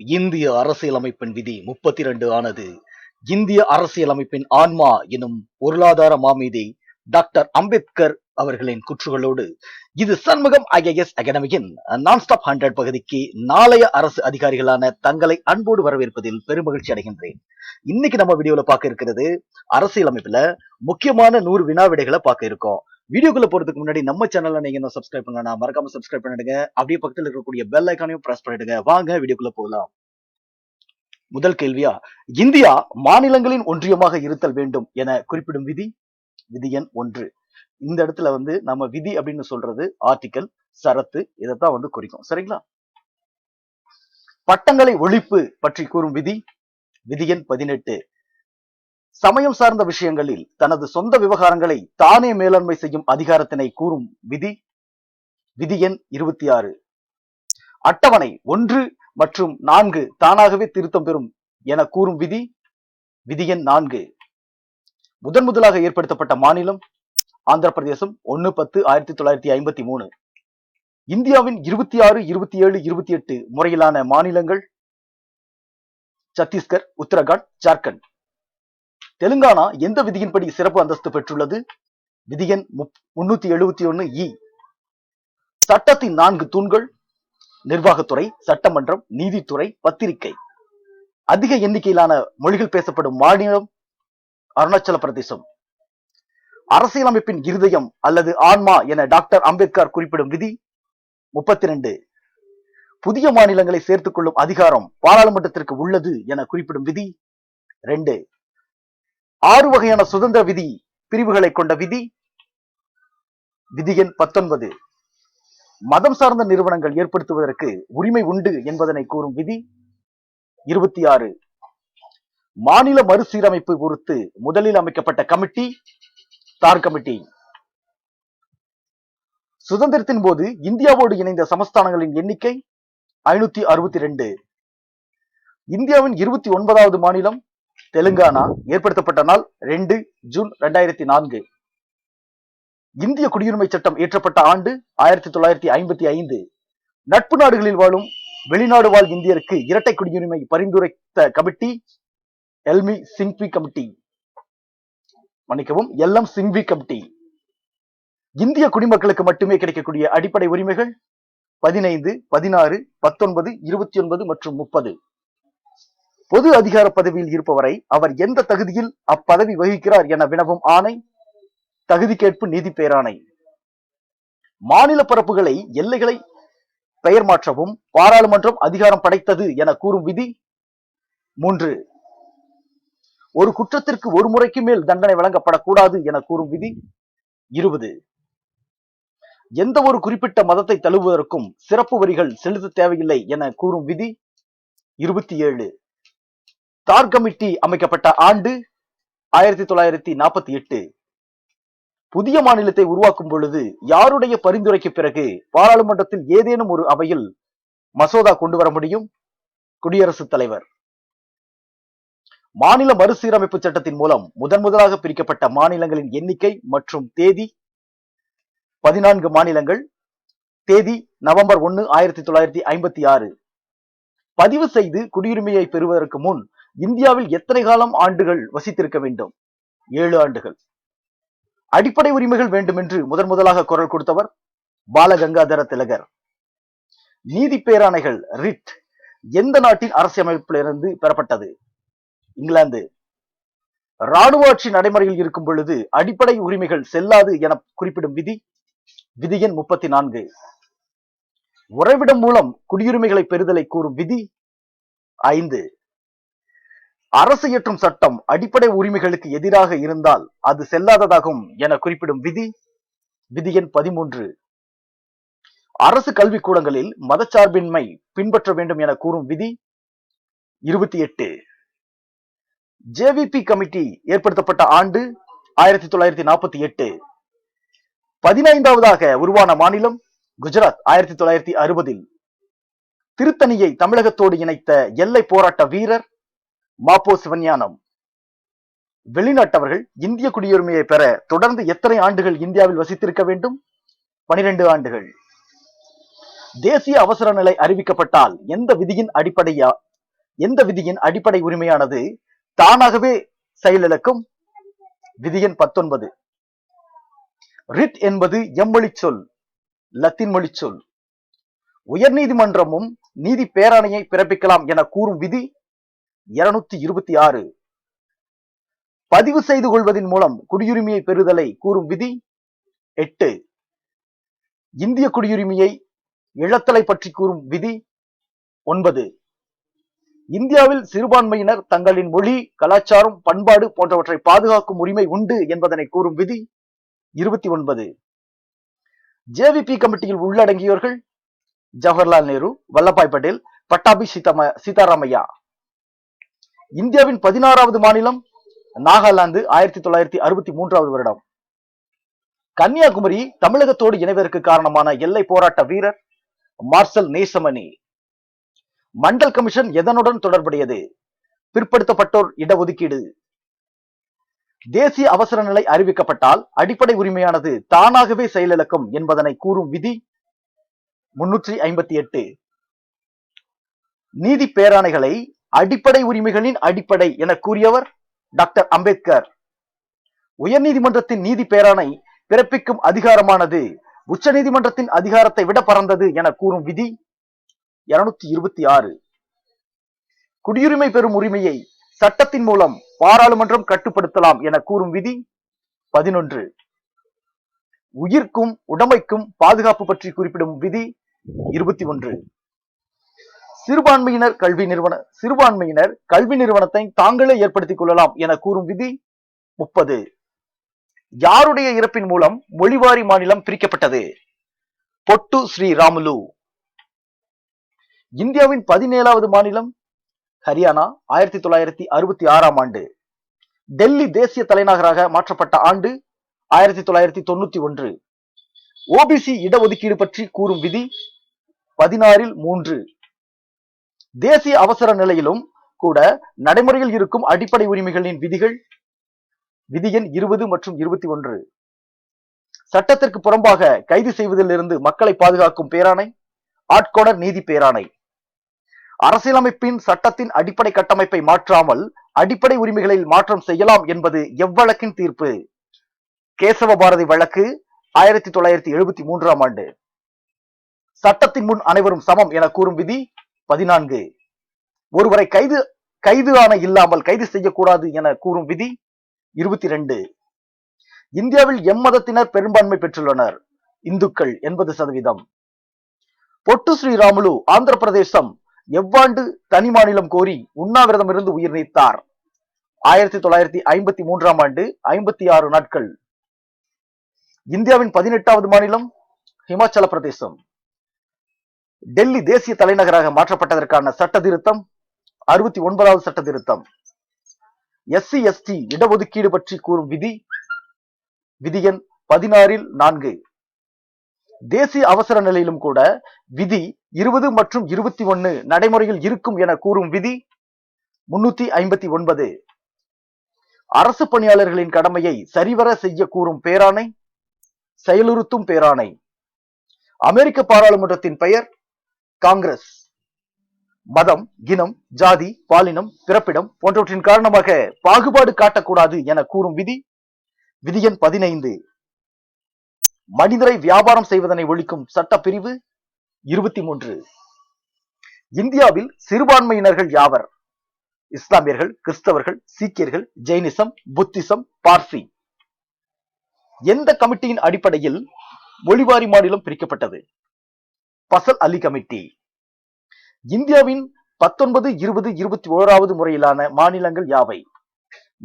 இந்திய அரசியலமைப்பின் விதி முப்பத்தி இரண்டு ஆனது இந்திய அரசியலமைப்பின் ஆன்மா எனும் பொருளாதார மாமேதை டாக்டர் அம்பேத்கர் அவர்களின் குற்றுகளோடு இது சண்முகம் ஐஏஎஸ் அகாடமியின் நான் ஸ்டாப் ஹண்ட்ரட் பகுதிக்கு நாளைய அரசு அதிகாரிகளான தங்களை அன்போடு வரவேற்பதில் பெருமகிழ்ச்சி அடைகின்றேன். இன்னைக்கு நம்ம வீடியோல பார்க்க இருக்கிறது அரசியலமைப்புல முக்கியமான நூறு வினா விடைகளை பார்க்க இருக்கோம். வீடியோக்குள்ள போறதுக்கு முன்னாடி நம்ம சேனல்ல நீங்க இன்னும் சப்ஸ்கிரைப் பண்ணலனா மறக்காம சப்ஸ்கிரைப் பண்ணிடுங்க. அப்படியே பக்கத்துல இருக்கக்கூடிய பெல் ஐக்கானையும் பிரஸ் பண்ணிடுங்க. வாங்க வீடியோக்குள்ள போகலாம். முதல் கேள்வியா இந்தியா மாநிலங்களின் ஒன்றியமாக இருத்தல் வேண்டும் என குறிப்பிடும் விதி விதி எண் ஒன்று. இந்த இடத்துல வந்து நம்ம விதி அப்படின்னு சொல்றது ஆர்டிக்கல் சரத்து இதைத்தான் வந்து குறிக்கும். சரிங்களா? பட்டங்களை ஒழிப்பு பற்றி கூறும் விதி விதி எண் பதினெட்டு. சமயம் சார்ந்த விஷயங்களில் தனது சொந்த விவகாரங்களை தானே மேலாண்மை செய்யும் அதிகாரத்தினை கூறும் விதி விதி எண் இருபத்தி ஆறு அட்டவணை ஒன்று மற்றும் நான்கு தானாகவே திருத்தம் பெறும் என கூறும் விதி விதி எண் நான்கு. முதன் முதலாக ஏற்படுத்தப்பட்ட மாநிலம் ஆந்திர பிரதேசம் ஒன்னு பத்து ஆயிரத்தி தொள்ளாயிரத்தி ஐம்பத்தி மூணு. இந்தியாவின் இருபத்தி ஆறு இருபத்தி ஏழு இருபத்தி எட்டு முறையிலான மாநிலங்கள் சத்தீஸ்கர் உத்தரகாண்ட் ஜார்க்கண்ட். தெலுங்கானா எந்த விதியின்படி சிறப்பு அந்தஸ்து பெற்றுள்ளது? விதியன் முன்னூத்தி எழுபத்தி ஒன்னு இ. சட்டத்தின் நான்கு தூண்கள் நிர்வாகத்துறை சட்டமன்றம் நீதித்துறை பத்திரிகை. அதிக எண்ணிக்கையிலான மொழிகள் பேசப்படும் மாநிலம் அருணாச்சல பிரதேசம். அரசியலமைப்பின் இருதயம் அல்லது ஆன்மா என டாக்டர் அம்பேத்கர் குறிப்பிடும் விதி முப்பத்தி ரெண்டு புதிய மாநிலங்களை சேர்த்துக் கொள்ளும் அதிகாரம் பாராளுமன்றத்திற்கு உள்ளது என குறிப்பிடும் விதி ரெண்டு. ஆறு வகையான சுதந்திர விதி பிரிவுகளை கொண்ட விதி. விதி எண் பத்தொன்பது. மதம் சார்ந்த நிறுவனங்கள் ஏற்படுத்துவதற்கு உரிமை உண்டு என்பதனை கூறும் விதி இருபத்தி ஆறு. மாநில மறுசீரமைப்பு குறித்து முதலில் அமைக்கப்பட்ட கமிட்டி தார் கமிட்டி. சுதந்திரத்தின் போது இந்தியாவோடு இணைந்த சமஸ்தானங்களின் எண்ணிக்கை ஐநூத்தி அறுபத்தி ரெண்டு. இந்தியாவின் இருபத்தி ஒன்பதாவது மாநிலம் தெலுங்கானா ஏற்படுத்தப்பட்ட நாள் ரெண்டு ஜூன் ரெண்டாயிரத்தி நான்கு. இந்திய குடியுரிமை சட்டம் இயற்றப்பட்ட ஆண்டு ஆயிரத்தி தொள்ளாயிரத்தி ஐம்பத்தி ஐந்து. நட்பு நாடுகளில் வாழும் வெளிநாடு வாழ் இந்தியருக்கு இரட்டை குடியுரிமை பரிந்துரைத்த கமிட்டி எல்மி சிங்வி கமிட்டி. மன்னிக்கவும் எல்எம் சிங்வி கமிட்டி. இந்திய குடிமக்களுக்கு மட்டுமே கிடைக்கக்கூடிய அடிப்படை உரிமைகள் பதினைந்து பதினாறு பத்தொன்பது இருபத்தி ஒன்பது மற்றும் முப்பது. பொது அதிகார பதவியில் இருப்பவரை அவர் எந்த தகுதியில் அப்பதவி வகிக்கிறார் என வினவும் ஆணை தகுதி கேட்பு நீதி பேராணை. மாநில பரப்புகளை எல்லைகளை பெயர் மாற்றவும் பாராளுமன்றம் அதிகாரம் படைத்தது என கூறும் விதி மூன்று. ஒரு குற்றத்திற்கு ஒரு முறைக்கு மேல் தண்டனை வழங்கப்படக்கூடாது என கூறும் விதி இருபது. எந்த ஒரு குறிப்பிட்ட மதத்தை தழுவுவதற்கும் சிறப்பு வரிகள் செலுத்த தேவையில்லை என கூறும் விதி இருபத்தி ஏழு. தார் கமிட்டி அமைக்கப்பட்ட ஆண்டு ஆயிரத்தி தொள்ளாயிரத்தி நாற்பத்தி எட்டு. புதிய மாநிலத்தை உருவாக்கும் பொழுது யாருடைய பரிந்துரைக்கு பிறகு பாராளுமன்றத்தில் ஏதேனும் ஒரு அவையில் மசோதா கொண்டு வர முடியும்? குடியரசுத் தலைவர். மாநில மறுசீரமைப்பு சட்டத்தின் மூலம் முதன் முதலாக பிரிக்கப்பட்ட மாநிலங்களின் எண்ணிக்கை மற்றும் தேதி பதினான்கு மாநிலங்கள். தேதி நவம்பர் ஒன்னு ஆயிரத்தி தொள்ளாயிரத்தி ஐம்பத்தி ஆறு. பதிவு செய்து குடியுரிமையை பெறுவதற்கு முன் இந்தியாவில் எத்தனை காலம் ஆண்டுகள் வசித்திருக்க வேண்டும்? ஏழு ஆண்டுகள். அடிப்படை உரிமைகள் வேண்டும் என்று முதன் முதலாக குரல் கொடுத்தவர் பாலகங்காதர திலகர். நீதி பேராணைகள் ரிட் எந்த நாட்டின் அரசியலமைப்பிலிருந்து பெறப்பட்டது? இங்கிலாந்து. ராணுவ ஆட்சி நடைமுறையில் இருக்கும் பொழுது அடிப்படை உரிமைகள் செல்லாது என குறிப்பிடும் விதி விதி எண் முப்பத்தி நான்கு. உறைவிடம் மூலம் குடியுரிமைகளை பெறுதலை கூறும் விதி ஐந்து. அரசு இயற்றும் சட்டம் அடிப்படை உரிமைகளுக்கு எதிராக இருந்தால் அது செல்லாததாகும் என குறிப்பிடும் விதி விதி எண் பதிமூன்று. அரசு கல்விக்கூடங்களில் மதச்சார்பின்மை பின்பற்ற வேண்டும் என கூறும் விதி இருபத்தி எட்டு. ஜேவிபி கமிட்டி ஏற்படுத்தப்பட்ட ஆண்டு ஆயிரத்தி தொள்ளாயிரத்தி நாற்பத்தி எட்டு. பதினைந்தாவதாக உருவான மாநிலம் குஜராத் ஆயிரத்தி தொள்ளாயிரத்தி அறுபதில். திருத்தணியை தமிழகத்தோடு இணைத்த எல்லை போராட்ட வீரர் மாப்போ சிவஞானம் வெளிநாட்டவர்கள் இந்திய குடியுரிமையை பெற தொடர்ந்து எத்தனை ஆண்டுகள் இந்தியாவில் வசித்திருக்க வேண்டும்? பனிரெண்டு ஆண்டுகள். தேசிய அவசர நிலை அறிவிக்கப்பட்டால் எந்த விதியின் அடிப்படையா எந்த விதியின் அடிப்படை உரிமையானது தானாகவே செயலிழக்கும்? விதியின் பத்தொன்பது. ரிட் என்பது எம்மொழி சொல் லத்தின் மொழி சொல். உயர்நீதிமன்றமும் நீதி பேராணையை பிறப்பிக்கலாம் என கூறும் விதி இருநூத்தி இருபத்தி ஆறு. பதிவு செய்து கொள்வதன் மூலம் குடியுரிமையை பெறுதலை கூறும் விதி எட்டு. இந்திய குடியுரிமையை இழத்தலை பற்றி கூறும் விதி ஒன்பது. இந்தியாவில் சிறுபான்மையினர் தங்களின் மொழி கலாச்சாரம் பண்பாடு போன்றவற்றை பாதுகாக்கும் உரிமை உண்டு என்பதனை கூறும் விதி இருபத்தி ஒன்பது. ஜேவிபி கமிட்டியில் உள்ளடங்கியவர்கள் ஜவஹர்லால் நேரு வல்லபாய் பட்டேல் பட்டாபி சீதாம சீதாராமையா. இந்தியாவின் பதினாறாவது மாநிலம் நாகாலாந்து ஆயிரத்தி தொள்ளாயிரத்தி அறுபத்தி மூன்றாவது வருடம். கன்னியாகுமரி தமிழகத்தோடு இணைவதற்கு காரணமான எல்லை போராட்ட வீரர் மார்சல் நேசமணி. மண்டல் கமிஷன் எதனுடன் தொடர்புடையது? பிற்படுத்தப்பட்டோர் இடஒதுக்கீடு. தேசிய அவசர நிலை அறிவிக்கப்பட்டால் அடிப்படை உரிமையானது தானாகவே செயலிழக்கும் என்பதனை கூறும் விதி முன்னூற்றி ஐம்பத்தி எட்டு. நீதி பேராணைகளை அடிப்படை உரிமைகளின் அடிப்படை என கூறியவர் டாக்டர் அம்பேத்கர். உயர்நீதிமன்றத்தின் நீதி பேராணை பிறப்பிக்கும் அதிகாரமானது உச்சநீதிமன்றத்தின் அதிகாரத்தை விட பறந்தது என கூறும் விதி இருநூத்தி இருபத்தி ஆறு. குடியுரிமை பெறும் உரிமையை சட்டத்தின் மூலம் பாராளுமன்றம் கட்டுப்படுத்தலாம் என கூறும் விதி பதினொன்று. உயிர்க்கும் உடமைக்கும் பாதுகாப்பு பற்றி குறிப்பிடும் விதி இருபத்தி ஒன்று. சிறுபான்மையினர் கல்வி நிறுவன சிறுபான்மையினர் கல்வி நிறுவனத்தை தாங்களே ஏற்படுத்திக் கொள்ளலாம் என கூறும் விதி முப்பது. யாருடைய இறப்பின் மூலம் மொழிவாரி மாநிலம் பிரிக்கப்பட்டது? பொட்டு ஸ்ரீ ராமுலு. இந்தியாவின் பதினேழாவது மாநிலம் ஹரியானா ஆயிரத்தி தொள்ளாயிரத்தி அறுபத்தி ஆறாம் ஆண்டு. டெல்லி தேசிய தலைநகராக மாற்றப்பட்ட ஆண்டு ஆயிரத்தி தொள்ளாயிரத்தி தொண்ணூத்தி ஒன்று. ஓபிசி இடஒதுக்கீடு பற்றி கூறும் விதி பதினாறில் மூன்று. தேசிய அவசர நிலையிலும் கூட நடைமுறையில் இருக்கும் அடிப்படை உரிமைகளின் விதிகள் விதி எண் இருபது மற்றும் இருபத்தி ஒன்று. சட்டத்திற்கு புறம்பாக கைது செய்வதிலிருந்து மக்களை பாதுகாக்கும் பேராணை ஆட்கொடர் நீதி பேராணை. அரசியலமைப்பின் சட்டத்தின் அடிப்படை கட்டமைப்பை மாற்றாமல் அடிப்படை உரிமைகளில் மாற்றம் செய்யலாம் என்பது எவ்வழக்கின் தீர்ப்பு? கேசவ பாரதி வழக்கு ஆயிரத்தி தொள்ளாயிரத்தி எழுபத்தி மூன்றாம் ஆண்டு. சட்டத்தின் முன் அனைவரும் சமம் என கூறும் விதி பதினான்கு. ஒருவரை கைது கைது ஆணை இல்லாமல் கைது செய்யக்கூடாது என கூறும் விதி இருபத்தி ரெண்டு இந்தியாவில் எம்மதத்தினர் பெரும்பான்மை பெற்றுள்ளனர். இந்துக்கள் எண்பது சதவீதம். பொட்டு ஸ்ரீராமுலு ஆந்திர பிரதேசம் எவ்வாண்டு தனி மாநிலம் கோரி உண்ணாவிரதம் இருந்து உயிர் நீத்தார்? ஆயிரத்தி தொள்ளாயிரத்தி ஐம்பத்தி மூன்றாம் ஆண்டு ஐம்பத்தி ஆறு நாட்கள். இந்தியாவின் பதினெட்டாவது மாநிலம் ஹிமாச்சல பிரதேசம். டெல்லி தேசிய தலைநகராக மாற்றப்பட்டதற்கான சட்ட திருத்தம் அறுபத்தி ஒன்பதாவது சட்ட திருத்தம் எஸ்சி எஸ்டி இடஒதுக்கீடு பற்றி கூறும் விதி விதி எண் பதினாறில் நான்கு. தேசிய அவசர நிலையிலும் கூட விதி இருபது மற்றும் இருபத்தி ஒன்னு நடைமுறையில் இருக்கும் என கூறும் விதி முன்னூத்தி ஐம்பத்தி ஒன்பது. அரசு பணியாளர்களின் கடமையை சரிவர செய்ய கூறும் பேராணை செயலுறுத்தும் பேராணை. அமெரிக்க பாராளுமன்றத்தின் பெயர் காங்கிரஸ். மதம் இனம் ஜாதி பாலினம் பிறப்பிடம் போன்றவற்றின் காரணமாக பாகுபாடு காட்டக்கூடாது என கூறும் விதி விதி எண் பதினைந்து. மனிதரை வியாபாரம் செய்வதனை ஒழிக்கும் சட்டப்பிரிவு இருபத்தி மூன்று இந்தியாவில் சிறுபான்மையினர்கள் யாவர்? இஸ்லாமியர்கள் கிறிஸ்தவர்கள் சீக்கியர்கள் ஜெயினிசம் புத்திசம் பார்சி. எந்த கமிட்டியின் அடிப்படையில் மொழிவாரி மாநிலம் பிரிக்கப்பட்டது? பசல் அலி கமிட்டி. இந்தியாவின் பத்தொன்பது இருபது இருபத்தி ஓராவது முறையிலான மாநிலங்கள் யாவை?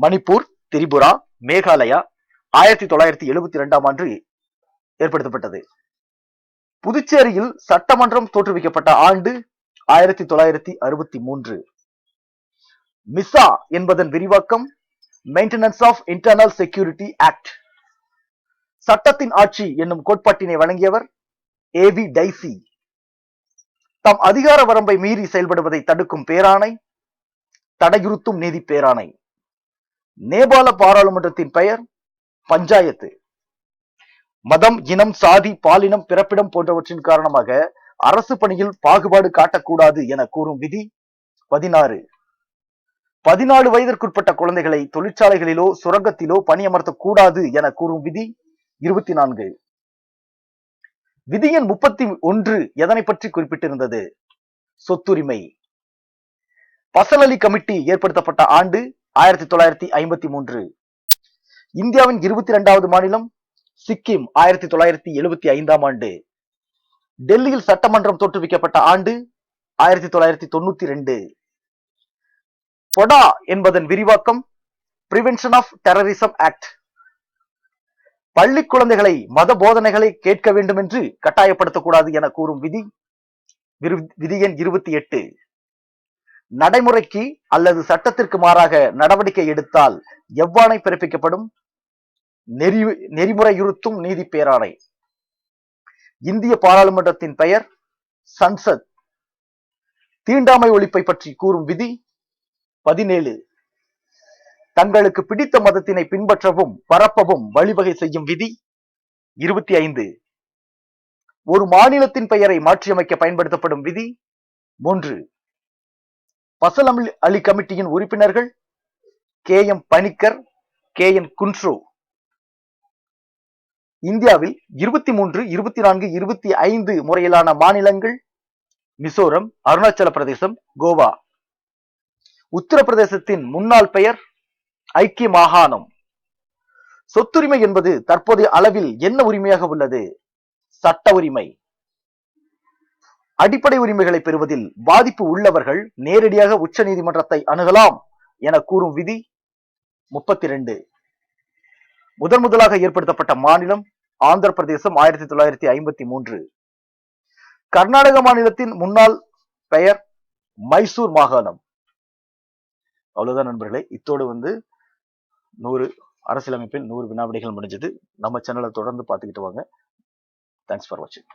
மணிப்பூர் திரிபுரா மேகாலயா ஆயிரத்தி தொள்ளாயிரத்தி எழுபத்தி இரண்டாம் ஆண்டு ஏற்படுத்தப்பட்டது. புதுச்சேரியில் சட்டமன்றம் தோற்றுவிக்கப்பட்ட ஆண்டு ஆயிரத்தி தொள்ளாயிரத்தி அறுபத்தி மூன்று. மிசா என்பதன் விரிவாக்கம் maintenance of internal security act. சட்டத்தின் ஆட்சி என்னும் கோட்பாட்டினை வழங்கியவர் ஏவி டைசி. தம் அதிகார வரம்பை மீறி செயல்படுவதை தடுக்கும் பேராணை தடையுறுத்தும் நீதி பேராணை. நேபாள பாராளுமன்றத்தின் பெயர் பஞ்சாயத்து. மதம் இனம் சாதி பாலினம் பிறப்பிடம் போன்றவற்றின் காரணமாக அரசு பணியில் பாகுபாடு காட்டக்கூடாது என கூறும் விதி பதினாறு. பதினாலு வயதிற்குட்பட்ட குழந்தைகளை தொழிற்சாலைகளிலோ சுரங்கத்திலோ பணியமர்த்தக்கூடாது என கூறும் விதி இருபத்தி நான்கு. விதியன் முப்பத்தி ஒன்று எதனை பற்றி குறிப்பிட்டிருந்தது? சொத்துரிமை. பசலலி கமிட்டி ஏற்படுத்தப்பட்ட ஆண்டு ஆயிரத்தி தொள்ளாயிரத்தி ஐம்பத்தி மூன்று. இந்தியாவின் இருபத்தி இரண்டாவது மாநிலம் சிக்கிம் ஆயிரத்தி தொள்ளாயிரத்தி எழுபத்தி ஐந்தாம் ஆண்டு. டெல்லியில் சட்டமன்றம் தோற்றுவிக்கப்பட்ட ஆண்டு ஆயிரத்தி தொள்ளாயிரத்தி தொண்ணூத்தி ரெண்டு. பொடா என்பதன் விரிவாக்கம் பிரிவென்ஷன் ஆஃப் டெரரிசம் ஆக்ட் பள்ளி குழந்தைகளை மத போதனைகளை கேட்க வேண்டும் என்று கட்டாயப்படுத்தக்கூடாது என கூறும் விதி விரு- விதி எண் இருபத்தி எட்டு. நடைமுறைக்கு அல்லது சட்டத்திற்கு மாறாக நடவடிக்கை எடுத்தால் எவ்வாணை பிறப்பிக்கப்படும்? நெறி நெறிமுறையுறுத்தும் நீதி பேராணை. இந்திய பாராளுமன்றத்தின் பெயர் சன்சத். தீண்டாமை ஒழிப்பை பற்றி கூறும் விதி பதினேழு. தங்களுக்கு பிடித்த மதத்தினை பின்பற்றவும் பரப்பவும் வழிவகை செய்யும் விதி இருபத்தி ஐந்து. ஒரு மாநிலத்தின் பெயரை மாற்றியமைக்க பயன்படுத்தப்படும் விதி மூன்று. பசல் அலி கமிட்டியின் உறுப்பினர்கள் K M Panikkar K N Kunzru. இந்தியாவில் இருபத்தி மூன்று இருபத்தி நான்கு இருபத்தி ஐந்து முறையிலான மாநிலங்கள் மிசோரம் அருணாச்சல பிரதேசம் கோவா. உத்தரப்பிரதேசத்தின் முன்னாள் பெயர் ஐக்கிய மாகாணம் சொத்துரிமை என்பது தற்போதைய அளவில் என்ன உரிமையாக உள்ளது? சட்ட உரிமை. அடிப்படை உரிமைகளை பெறுவதில் பாதிப்பு உள்ளவர்கள் நேரடியாக உச்ச நீதிமன்றத்தை அணுகலாம் என கூறும் விதி முப்பத்தி ரெண்டு முதன் முதலாக ஏற்படுத்தப்பட்ட மாநிலம் ஆந்திர பிரதேசம் ஆயிரத்தி தொள்ளாயிரத்தி ஐம்பத்தி மூன்று. கர்நாடக மாநிலத்தின் முன்னாள் பெயர் மைசூர் மாகாணம். அவ்வளோதான் நண்பர்களே. இத்தோடு வந்து நூறு அரசியலமைப்பில் நூறு வினாவிடைகள் முடிஞ்சது. நம்ம சேனலை தொடர்ந்து பார்த்துக்கிட்டு வாங்க. தேங்க்ஸ் ஃபார் வாட்சிங்